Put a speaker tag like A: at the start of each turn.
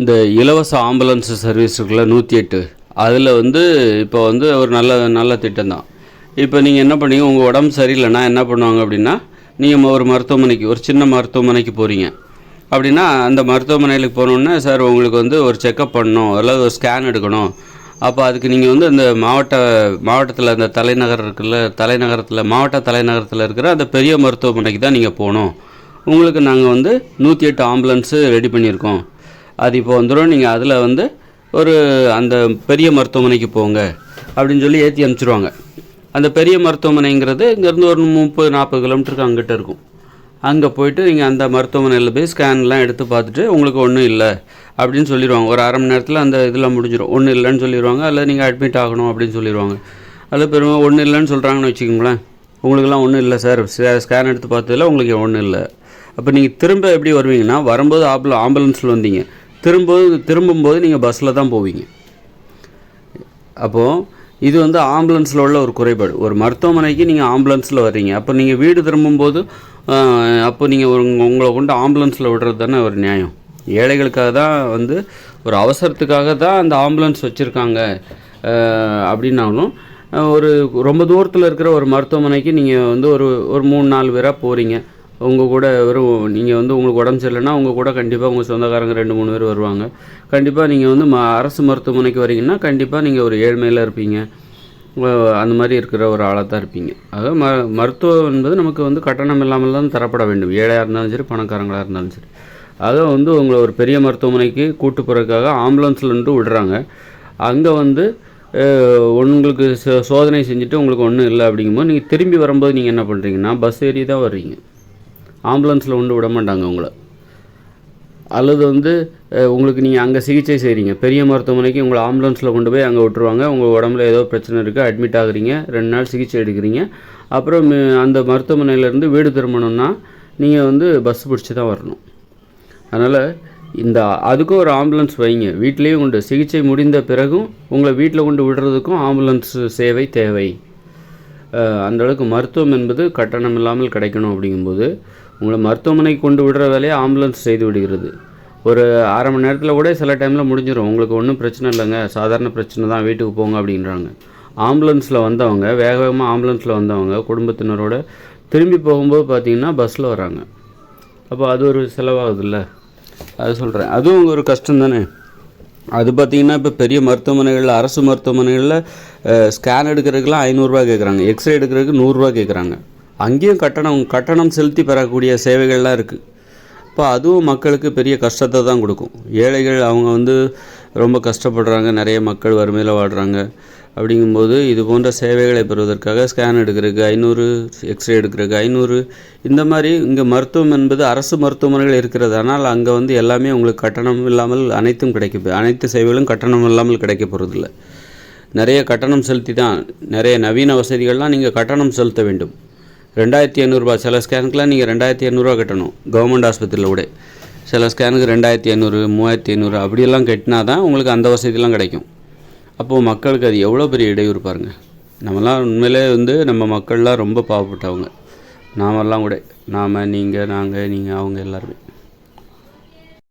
A: இந்த இலவச ambulance service இருக்குல்ல நூற்றி எட்டு. அதில் வந்து இப்போ வந்து ஒரு நல்ல நல்ல திட்டம் தான் இப்போ நீங்கள் என்ன பண்ணீங்க உங்கள் உடம்பு சரியில்லைன்னா என்ன பண்ணுவாங்க அப்படின்னா நீங்கள் ஒரு மருத்துவமனைக்கு ஒரு சின்ன மருத்துவமனைக்கு போகிறீங்க அப்படின்னா அந்த மருத்துவமனைகளுக்கு போனோன்னே சார் உங்களுக்கு வந்து ஒரு செக்கப் பண்ணணும் அல்லது ஒரு ஸ்கேன் எடுக்கணும். அப்போ அதுக்கு நீங்கள் வந்து அந்த மாவட்ட மாவட்டத்தில் அந்த தலைநகர் இருக்குல்ல தலைநகரத்தில் மாவட்ட தலைநகரத்தில் இருக்கிற அந்த பெரிய மருத்துவமனைக்கு தான் நீங்கள் போகணும். உங்களுக்கு நாங்கள் வந்து நூற்றி எட்டு ஆம்புலன்ஸு ரெடி பண்ணியிருக்கோம். அது இப்போ வந்துடும் நீங்கள் அதில் வந்து ஒரு அந்த பெரிய மருத்துவமனைக்கு போங்க அப்படின்னு சொல்லி ஏற்றி அனுப்பிச்சிருவாங்க. அந்த பெரிய மருத்துவமனைங்கிறது இங்கேருந்து ஒரு முப்பது நாற்பது கிலோமீட்டருக்கு அங்கிட்ட இருக்கும். அங்கே போயிட்டு நீங்கள் அந்த மருத்துவமனையில் போய் ஸ்கேன்லாம் எடுத்து பார்த்துட்டு உங்களுக்கு ஒன்றும் இல்லை அப்படின்னு சொல்லிடுவாங்க ஒரு அரை மணி நேரத்தில் அந்த இதெல்லாம் முடிஞ்சிடும் ஒன்றும் இல்லைன்னு சொல்லிடுவாங்க அல்ல நீங்கள் அட்மிட் ஆகணும் அப்படின்னு சொல்லிடுவாங்க அதில் பெருமை ஒன்றும் இல்லைன்னு சொல்கிறாங்கன்னு வச்சுக்கோங்களேன். உங்களுக்குலாம் ஒன்றும் இல்லை சார். ஸ்கேன் எடுத்து பார்த்ததில் உங்களுக்கு ஒன்றும் இல்லை. அப்போ நீங்கள் திரும்ப எப்படி வருவீங்கன்னா வரும்போது ஆம்புல ஆம்புலன்ஸில் வந்தீங்க. திரும்பும்போது திரும்பும்போது நீங்கள் பஸ்ஸில் தான் போவீங்க. அப்போது இது வந்து ஆம்புலன்ஸில் உள்ள ஒரு குறைபாடு. ஒரு மருத்துவமனைக்கு நீங்கள் ஆம்புலன்ஸில் வர்றீங்க. அப்போ நீங்கள் வீடு திரும்பும்போது அப்போ நீங்கள் உங்களை கொண்டு ஆம்புலன்ஸில் விடுறது தானே ஒரு நியாயம். ஏழைகளுக்காக தான் வந்து ஒரு அவசரத்துக்காக தான் அந்த ஆம்புலன்ஸ் வச்சுருக்காங்க. அப்படின்னாலும் ஒரு ரொம்ப தூரத்தில் இருக்கிற ஒரு மருத்துவமனைக்கு நீங்கள் வந்து ஒரு ஒரு மூணு நாலு பேராக போகிறீங்க உங்கள் கூட வெறும் நீங்கள் வந்து உங்களுக்கு உடம்பு சரியில்லைன்னா உங்கள் கூட கண்டிப்பாக உங்கள் சொந்தக்காரங்க ரெண்டு மூணு பேர் வருவாங்க. கண்டிப்பாக நீங்கள் வந்து ம அரசு மருத்துவமனைக்கு வரீங்கன்னா கண்டிப்பாக நீங்கள் ஒரு ஏழ்மையில் இருப்பீங்க. அந்த மாதிரி இருக்கிற ஒரு ஆளாக தான் இருப்பீங்க. ஆக ம மருத்துவம் என்பது நமக்கு வந்து கட்டணம் இல்லாமல் தான் தரப்பட வேண்டும். ஏழையாக இருந்தாலும் சரி பணக்காரங்களாக இருந்தாலும் சரி. ஆக வந்து உங்களை ஒரு பெரிய மருத்துவமனைக்கு கூட்டு போகிறதுக்காக ஆம்புலன்ஸில் நின்று விடுறாங்க. அங்கே வந்து உங்களுக்கு சோ- சோதனை செஞ்சுட்டு உங்களுக்கு ஒன்றும் இல்லை அப்படிங்கும்போது நீங்கள் திரும்பி வரும்போது நீங்கள் என்ன பண்ணுறீங்கன்னா பஸ் ஏறி தான் வர்றீங்க. ஆம்புலன்ஸில் கொண்டு விட மாட்டாங்க உங்களை. அல்லது வந்து உங்களுக்கு நீங்கள் அங்கே சிகிச்சை செய்கிறீங்க பெரிய மருத்துவமனைக்கு உங்களை ஆம்புலன்ஸில் கொண்டு போய் அங்கே விட்டுருவாங்க. உங்கள் உடம்புல ஏதோ பிரச்சனை இருக்குது அட்மிட் ஆகுறீங்க. ரெண்டு நாள் சிகிச்சை எடுக்கிறீங்க. அப்புறம் அந்த மருத்துவமனையிலேருந்து வீடு திரும்பணும்னா நீங்கள் வந்து பஸ் பிடிச்சி தான் வரணும். அதனால் இந்த அதுக்கும் ஒரு ஆம்புலன்ஸ் வைங்க. வீட்லேயும் உண்டு. சிகிச்சை முடிந்த பிறகும் உங்களை வீட்டில் கொண்டு விடுறதுக்கும் ஆம்புலன்ஸ் சேவை தேவை. அந்தளவுக்கு அந்த அளவுக்கு மருத்துவம் என்பது கட்டணம் இல்லாமல் கிடைக்கணும் அப்படிங்கும்போது உங்களை மருத்துவமனைக்கு கொண்டு விடுற வேலையை ஆம்புலன்ஸ் செய்து விடுகிறது. ஒரு அரை மணி நேரத்தில் கூட சில டைமில் முடிஞ்சிடும் உங்களுக்கு ஒன்றும் பிரச்சனை இல்லைங்க. சாதாரண பிரச்சனை தான். வீட்டுக்கு போங்க அப்படின்றாங்க. ஆம்புலன்ஸில் வந்தவங்க வேக வேகமாக ஆம்புலன்ஸில் வந்தவங்க குடும்பத்தினரோட திரும்பி போகும்போது பார்த்தீங்கன்னா பஸ்ஸில் வராங்க. அப்போ அது ஒரு செலவாகுதுல்ல. அது சொல்கிறேன் அதுவும் ஒரு கஷ்டம் தானே. அது பார்த்தீங்கன்னா இப்போ பெரிய மருத்துவமனைகளில் அரசு மருத்துவமனைகளில் ஸ்கேன் எடுக்கிறதுக்கெலாம் ஐநூறுரூவா கேட்குறாங்க எக்ஸ்ரே எடுக்கிறதுக்கு நூறுரூவா கேட்குறாங்க அங்கேயும் கட்டணம் கட்டணம் செலுத்தி பெறக்கூடிய சேவைகள்லாம் இருக்குது இப்போ அதுவும் மக்களுக்கு பெரிய கஷ்டத்தை தான் கொடுக்கும். ஏழைகள் அவங்க வந்து ரொம்ப கஷ்டப்படுறாங்க நிறைய மக்கள் வறுமையில் வாடுறாங்க அப்படிங்கும்போது இது போன்ற சேவைகளை பெறுவதற்காக ஸ்கேன் எடுக்கிறதுக்கு ஐநூறு எக்ஸ்ரே எடுக்கிறதுக்கு ஐநூறு இந்த மாதிரி இங்கே மருத்துவம் என்பது அரசு மருத்துவமனைகள் இருக்கிறது. ஆனால் அங்கே வந்து எல்லாமே உங்களுக்கு கட்டணம் இல்லாமல் அனைத்தும் கிடைக்க அனைத்து சேவைகளும் கட்டணம் இல்லாமல் கிடைக்க போகிறதில்ல நிறைய கட்டணம் செலுத்தி தான் நிறைய நவீன வசதிகள்லாம் நீங்கள் கட்டணம் செலுத்த வேண்டும். ரெண்டாயிரத்தி ஐநூறுரூபா சில ஸ்கேனுக்கெலாம் நீங்கள் ரெண்டாயிரத்தி ஐநூறுரூவா கட்டணும். கவர்மெண்ட் ஆஸ்பத்திரியில் கூட சில ஸ்கேனுக்கு ரெண்டாயிரத்தி ஐநூறு மூவாயிரத்தி ஐநூறு அப்படியெல்லாம் கட்டினா தான் உங்களுக்கு அந்த வசதியெலாம் கிடைக்கும். அப்போது மக்களுக்கு அது எவ்வளோ பெரிய இடையூறு பாருங்கள் நம்மலாம் உண்மையிலே வந்து நம்ம மக்கள்லாம் ரொம்ப பாவப்பட்டவங்க. நாமெல்லாம் கூட. நாம் நீங்கள் நாங்கள் நீங்கள் அவங்க எல்லாருமே.